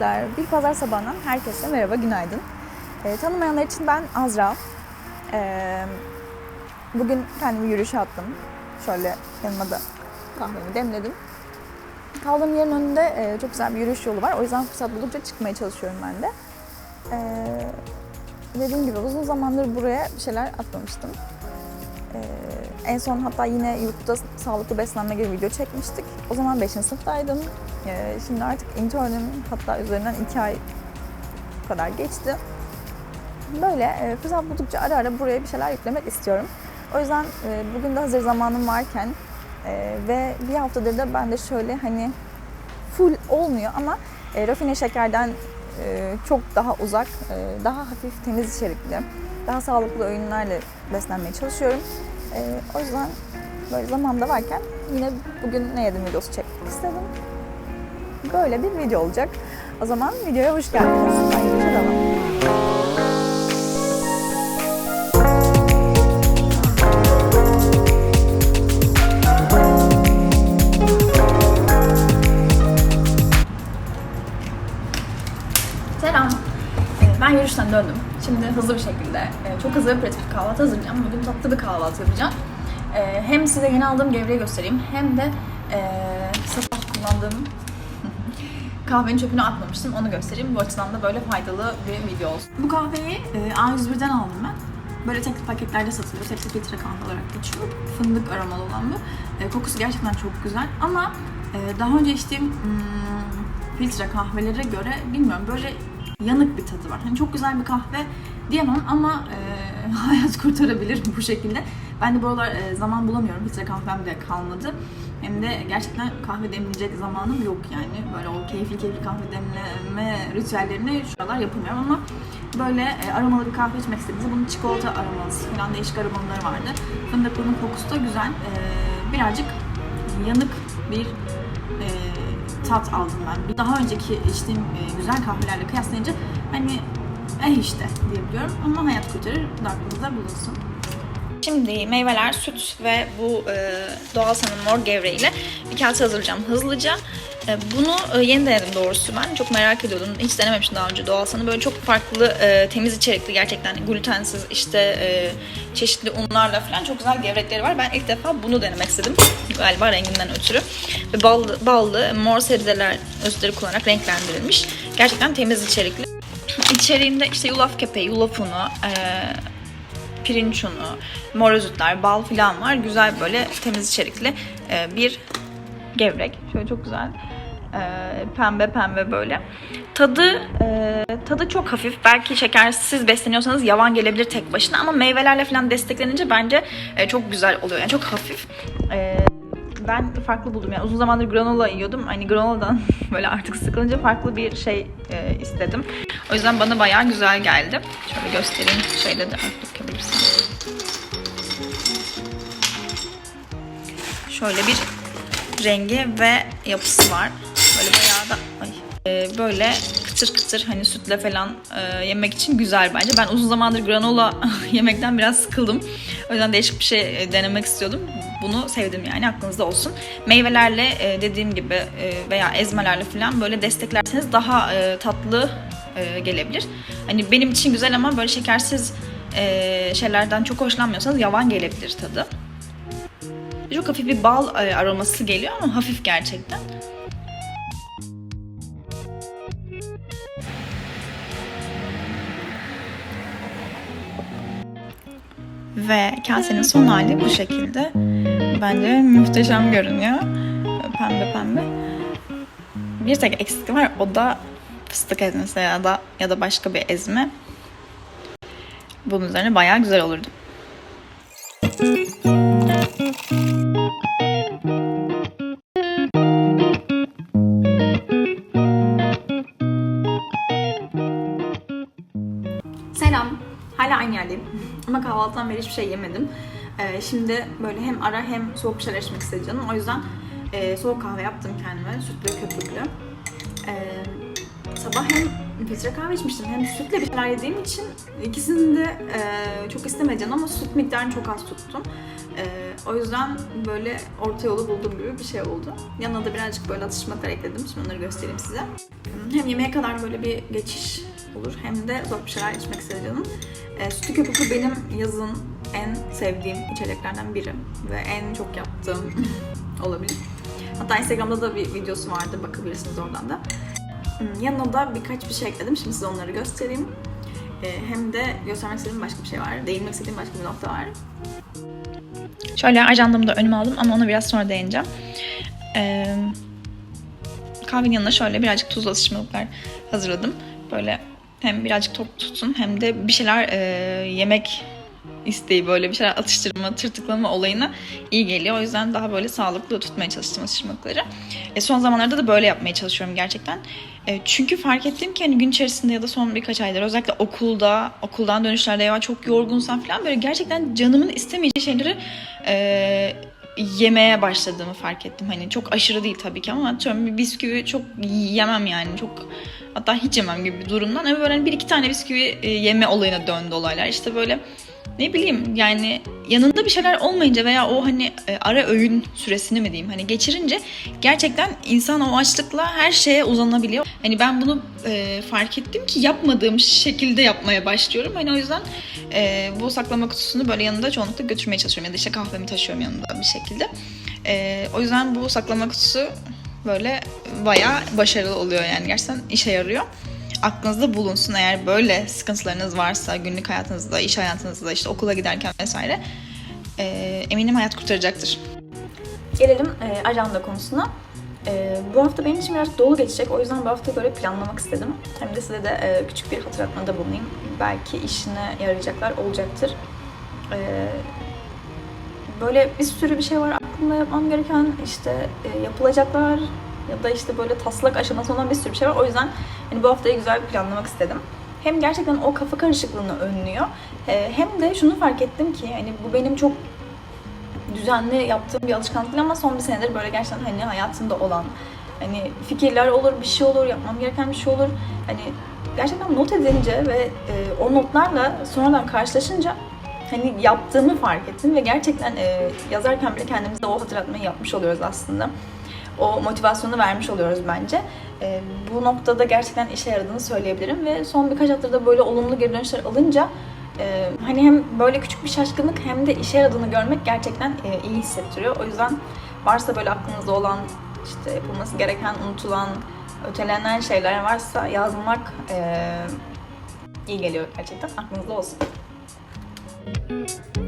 Arkadaşlar bir pazar sabahından herkese merhaba, günaydın. Ee, tanımayanlar için ben Azra. Ee, bugün kendimi yürüyüşe attım. Şöyle yanıma da kahvemi demledim. Kaldığım yerin önünde e, çok güzel bir yürüyüş yolu var. O yüzden fırsat buldukça çıkmaya çalışıyorum ben de. Ee, dediğim gibi uzun zamandır buraya bir şeyler atmamıştım. En son hatta yine yurtta sağlıklı beslenme gibi video çekmiştik. O zaman 5. sınıftaydım. Ee, şimdi artık internüm hatta üzerinden 2 ay kadar geçti. Böyle e, fırsat buldukça ara ara buraya bir şeyler yüklemek istiyorum. O yüzden e, bugün de hazır zamanım varken e, ve bir haftadır da ben de şöyle hani full olmuyor ama e, rafine şekerden çok daha uzak, e, daha hafif temiz içerikli, daha sağlıklı öğünlerle beslenmeye çalışıyorum. E, o yüzden böyle zaman da varken yine bugün ne yedim videosu çekmek istedim. Böyle bir video olacak. O zaman videoya hoş geldiniz. Haydi Döndüm. Şimdi hızlı bir şekilde, e, çok hızlı ve pratik bir kahvaltı hazırlayacağım. Bugün tatlı bir kahvaltı yapacağım. Ee, Hem size yeni aldığım gevreği göstereyim, hem de e, kullandığım kahvenin çöpünü atmamıştım, onu göstereyim. Bu açıdan da böyle faydalı bir video olsun. Bu kahveyi e, A101'den aldım ben. Böyle tek paketlerde satılıyor. Tek filtre kahve olarak geçiyor. Fındık aromalı olan bu. E, kokusu gerçekten çok güzel. Ama e, daha önce içtiğim hmm, filtre kahvelere göre bilmiyorum böyle yanık bir tadı var. Hani çok güzel bir kahve diyemem ama e, hayat kurtarabilir bu şekilde. Ben de bu aralar e, zaman bulamıyorum. Filtre kahvem de kalmadı. Hem de gerçekten kahve demleyecek zamanım yok yani. Böyle o keyifli keyifli kahve demleme ritüellerini şu aralar yapamıyorum ama böyle e, aromalı bir kahve içmek istediğinizde bunun çikolata aromalısı falan değişik aromaları vardı. Fındıklının kokusu da güzel. E, birazcık yanık bir tat aldım ben. Daha önceki içtiğim e, güzel kahvelerle kıyaslayınca hani eh işte diyebiliyorum ama hayat kurtarır da aklınızda bulunsun. Şimdi meyveler, süt ve bu e, doğal sanım mor gevreğiyle bir kase hazırlayacağım hızlıca. E, bunu e, yeni denedim doğrusu ben. Çok merak ediyordum. Hiç denememiştim daha önce doğal sanım. Böyle çok farklı, e, temiz içerikli gerçekten glutensiz işte çeşitli unlarla falan çok güzel gevrekleri var. Ben ilk defa bunu denemek istedim. Galiba renginden ötürü. Ve ballı, ballı mor sebzeler özleri kullanarak renklendirilmiş. Gerçekten temiz içerikli. İçeriğinde işte yulaf kepeği, yulaf unu, pirinç unu, mor özütler, bal falan var. Güzel böyle temiz içerikli bir gevrek. Şöyle çok güzel. E, pembe pembe böyle. Tadı e, tadı çok hafif. Belki şekersiz besleniyorsanız yavan gelebilir tek başına ama meyvelerle falan desteklenince bence e, çok güzel oluyor. Yani çok hafif. E, ben farklı buldum. Yani uzun zamandır granola yiyordum. Hani granoladan böyle artık sıkılınca farklı bir şey e, istedim. O yüzden bana bayağı güzel geldi. Şöyle göstereyim. Şeyde de bakabilirsin. Şöyle bir rengi ve yapısı var. E, böyle kıtır kıtır hani sütle falan e, yemek için güzel bence. Ben uzun zamandır granola yemekten biraz sıkıldım. O yüzden değişik bir şey e, denemek istiyordum. Bunu sevdim yani aklınızda olsun. Meyvelerle e, dediğim gibi e, veya ezmelerle falan böyle desteklerseniz daha e, tatlı e, gelebilir. Hani benim için güzel ama böyle şekersiz e, şeylerden çok hoşlanmıyorsanız yavan gelebilir tadı. Çok hafif bir bal e, aroması geliyor ama hafif gerçekten. Ve kasenin son hali bu şekilde. Bence muhteşem görünüyor. Pembe pembe. Bir tek eksikliği var o da fıstık ezmesi ya da ya da başka bir ezme. Bunun üzerine bayağı güzel olurdu. Selam. Kahvaltıdan beri hiçbir şey yemedim. Ee, şimdi böyle hem ara hem soğuk bir şeyler içmek istedi canım. O yüzden e, soğuk kahve yaptım kendime. Sütlü, köpüklü. Ee, sabah hem filtre kahve içmiştim hem sütle bir şeyler yediğim için ikisini de e, çok istemedi canım ama süt miktarını çok az tuttum. E, O yüzden böyle orta yolu bulduğum gibi bir şey oldu. Yanına da birazcık böyle atıştırmalıklar ekledim. Şimdi onları göstereyim size. Hem yemeğe kadar böyle bir geçiş olur hem de soğuk bir şeyler içmek istedi canım. E, sütlü köpüklü benim yazın en sevdiğim içeceklerden biri ve en çok yaptığım olabilir. Hatta Instagram'da da bir videosu vardı bakabilirsiniz oradan da. Hmm, Yanına da birkaç bir şey ekledim. Şimdi size onları göstereyim. Ee, hem de göstermek istediğim başka bir şey var. Değinmek istediğim başka bir nokta var. Şöyle ajandamı da önüme aldım ama ona biraz sonra değineceğim. Ee, kahvenin yanına şöyle birazcık tuzlu atıştırmalıklar hazırladım. Böyle hem birazcık tok tutsun hem de bir şeyler e, yemek isteği böyle bir şeyler atıştırma, tırtıklama olayına iyi geliyor. O yüzden daha böyle sağlıklı tutmaya çalıştım atıştırmalıkları. E, son zamanlarda da böyle yapmaya çalışıyorum gerçekten. E, çünkü fark ettim ki hani gün içerisinde ya da son birkaç aydır özellikle okulda, okuldan dönüşlerde ya çok yorgunsam falan böyle gerçekten canımın istemeyeceği şeyleri e, yemeye başladığımı fark ettim. Hani çok aşırı değil tabii ki ama atıyorum bir bisküvi çok yemem yani. Çok hatta hiç yemem gibi bir durumdan. Ama böyle hani bir iki tane bisküvi e, yeme olayına döndü olaylar. İşte böyle ne bileyim yani yanında bir şeyler olmayınca veya o hani e, ara öğün süresini mi diyeyim hani geçirince gerçekten insan o açlıkla her şeye uzanabiliyor. Hani ben bunu e, fark ettim ki yapmadığım şekilde yapmaya başlıyorum. Hani o yüzden e, bu saklama kutusunu böyle yanında çoğunlukla götürmeye çalışıyorum ya da işte kahvemi taşıyorum yanında bir şekilde. E, o yüzden bu saklama kutusu böyle bayağı başarılı oluyor yani gerçekten işe yarıyor aklınızda bulunsun eğer böyle sıkıntılarınız varsa günlük hayatınızda, iş hayatınızda, işte okula giderken vesaire e, eminim hayat kurtaracaktır. Gelelim e, ajanda konusuna. E, bu hafta benim için biraz dolu geçecek. O yüzden bu hafta böyle planlamak istedim. Hem de size de e, küçük bir hatırlatmada bulunayım. Belki işine yarayacaklar olacaktır. E, böyle bir sürü bir şey var aklımda yapmam gereken. işte e, yapılacaklar ya da işte böyle taslak aşaması olan bir sürü şey var. O yüzden hani bu haftayı güzel bir planlamak istedim. Hem gerçekten o kafa karışıklığını önlüyor. e, hem de şunu fark ettim ki hani bu benim çok düzenli yaptığım bir alışkanlık değil ama son bir senedir böyle gerçekten hani hayatımda olan hani fikirler olur, bir şey olur, yapmam gereken bir şey olur. Hani gerçekten not edince ve e, o notlarla sonradan karşılaşınca hani yaptığımı fark ettim ve gerçekten e, yazarken bile kendimize o hatırlatmayı yapmış oluyoruz aslında. O motivasyonu vermiş oluyoruz bence. E, bu noktada gerçekten işe yaradığını söyleyebilirim ve son birkaç haftada da böyle olumlu geri dönüşler alınca ee, hani hem böyle küçük bir şaşkınlık hem de işe yaradığını görmek gerçekten e, iyi hissettiriyor. O yüzden varsa böyle aklınızda olan işte yapılması gereken, unutulan, ötelenen şeyler varsa yazmak e, iyi geliyor gerçekten. Aklınızda olsun. Thank you.